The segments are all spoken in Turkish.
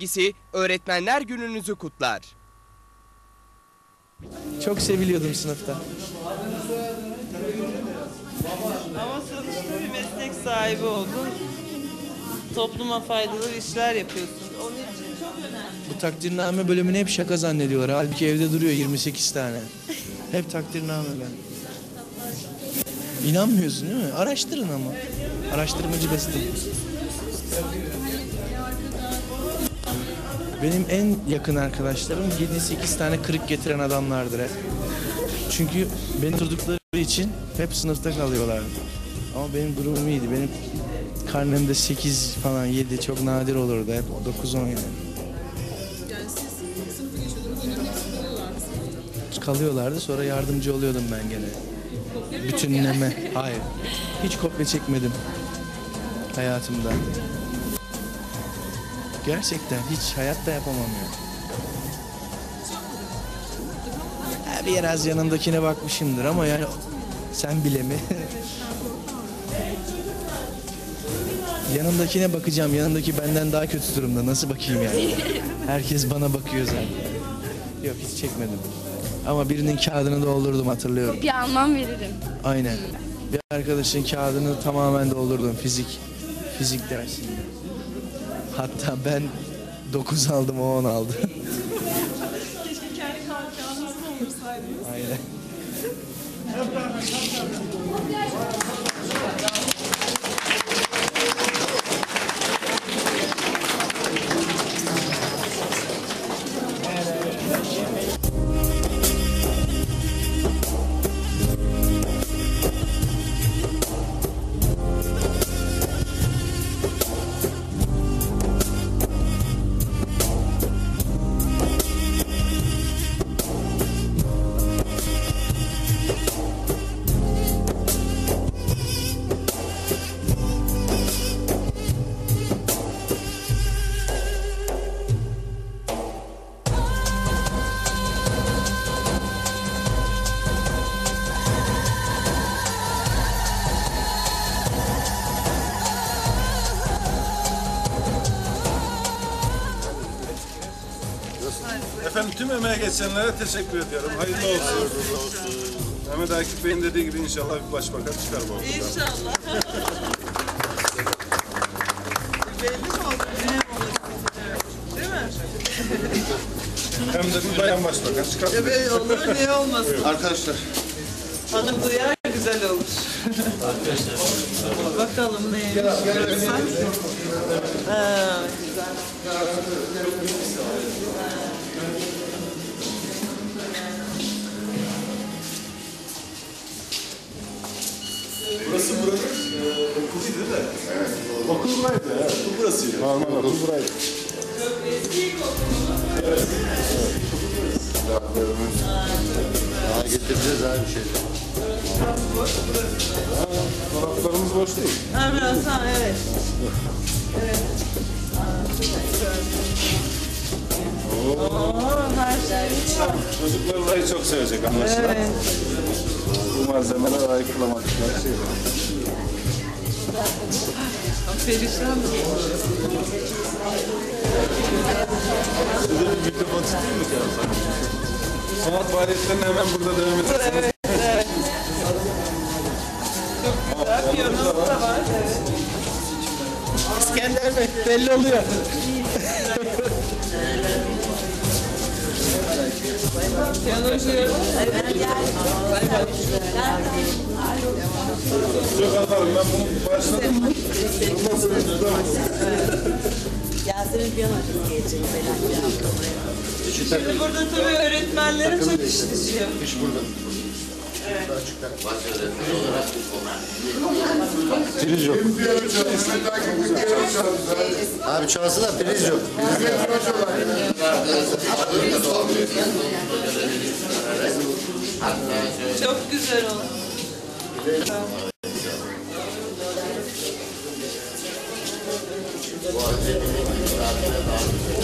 dergisi Öğretmenler Gününüzü kutlar. Çok seviliyordum sınıfta. Ama sonuçta bir meslek sahibi oldun. Topluma faydalı işler yapıyorsun. Onun için çok önemli. Bu takdirname bölümünü hep şaka zannediyorlar. Halbuki evde duruyor 28 tane. Hep takdirname ben. İnanmıyorsun değil mi? Araştırın ama. Araştırmacı bestim. Benim en yakın arkadaşlarım 7-8 tane kırık getiren adamlardır hep. Çünkü beni tuttukları için hep sınıfta kalıyorlardı. Ama benim durumum iyiydi. Benim karnemde 8 falan 7 çok nadir olurdu hep 9-10 yani. kalıyorlardı. Sonra yardımcı oluyordum ben gene. Bütünleme. Hayır. Hiç kopya çekmedim hayatımda. Gerçekten hiç hayatta yapamam ya. Bir biraz yanımdakine bakmışımdır ama yani sen bile mi? Yanımdakine bakacağım. Yanımdaki benden daha kötü durumda. Nasıl bakayım yani? Herkes bana bakıyor zaten. Yok hiç çekmedim. Ama birinin kağıdını doldurdum hatırlıyorum. Kopya almam veririm. Aynen. Bir arkadaşın kağıdını tamamen doldurdum fizik fizik dersinde. Hatta ben 9 aldım o 10 aldı. Keşke kendi kahkahanızı doldursaydınız. Aynen. Efendim tüm emeğe geçenlere teşekkür ediyorum. Hayırlı olsun. Mehmet Akif Bey'in dediği gibi inşallah bir başbakan çıkar bu okuldan. İnşallah. Belli mi oldu? Ne oldu? Değil mi? Hem de bir bayan başbakan çıkar. Evet olur niye olmasın? Arkadaşlar. Hanım duyar güzel olur. Bakalım neymiş. Ha, güzel. Burası buranın okulu değil mi? Okul buraydı. Evet. Okul burasıydı. Normal okul buraydı. Daha getireceğiz abi bir şey. Dolaplarımız boş değil. Ha biraz ha evet. Evet. Oo, her şey. Çocuklar burayı çok sevecek anlaşılan. Evet. Bu malzemeler şey var. Perişan. Size bir mikrofon tutayım mı ki Sanat faaliyetlerine hemen burada devam edersiniz. Evet, evet. Çok güzel. Piyanosu da var. Evet. İskender Bey belli oluyor. Çok atarım ben bunu başladım. Yasemin Piyanocu'nu gelecek Belen Şimdi burada tabii öğretmenlerin çok iş düşüyor. İş burada. Priz yok. Abi çalsana priz yok. Çok güzel oldu.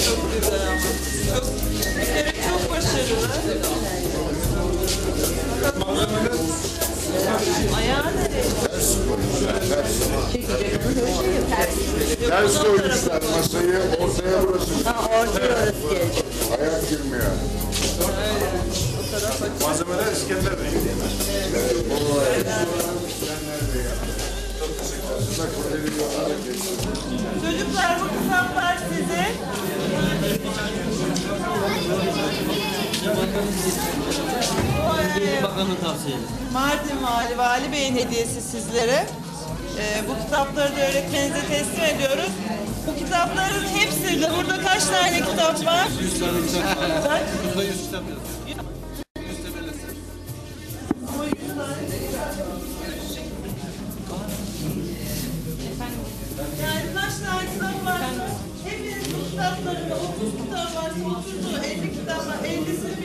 Çok güzel ama. Çok, çok başarılı. Ayağı? Ters koymuşlar, ters. Ters koymuşlar masayı, ortaya burası. Ortaya orası gelecek. Ayak girmiyor. Malzemeler İskender Bey. Çocuklar bu kitaplar size. Bakanın tavsiyesi. Mardin Vali, Vali Bey'in hediyesi sizlere. Ee, bu kitapları da öğretmeninize teslim ediyoruz. Bu kitapların hepsi de burada kaç tane kitap var? 100 tane kitap var. Kaç? Burada 100 kitap yazıyor. Yani kaç tane kitap var? Hepiniz bu kitaplarında 30 kitap var, 30 50 kitap var, 50'sini